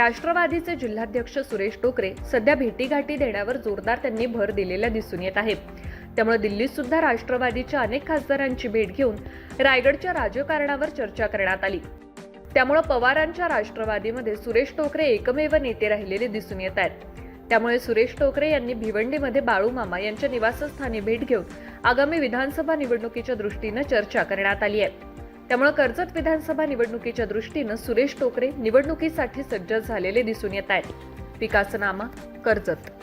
राष्ट्रवादीचे जिल्हाध्यक्ष सुरेश टोकरे सध्या भेटीगाठी देण्यावर जोरदार त्यांनी भर दिलेला दिसून येत आहे. त्यामुळे दिल्लीत सुद्धा राष्ट्रवादीच्या अनेक खासदारांची भेट घेऊन रायगडच्या राजकारणावर चर्चा करण्यात आली. त्यामुळे पवारांच्या राष्ट्रवादीमध्ये सुरेश टोकरे एकमेव नेते राहिलेले दिसून येत आहेत. त्यामुळे सुरेश टोकरे यांनी भिवंडीमध्ये बाळू मामा यांच्या निवासस्थानी भेट घेऊन आगामी विधानसभा निवडणुकीच्या दृष्टीनं चर्चा करण्यात आली आहे. त्यामुळे कर्जत विधानसभा निवडणुकीच्या दृष्टीनं सुरेश टोकरे निवडणुकीसाठी सज्ज झालेले दिसून येत आहेत. विकासनामा कर्जत.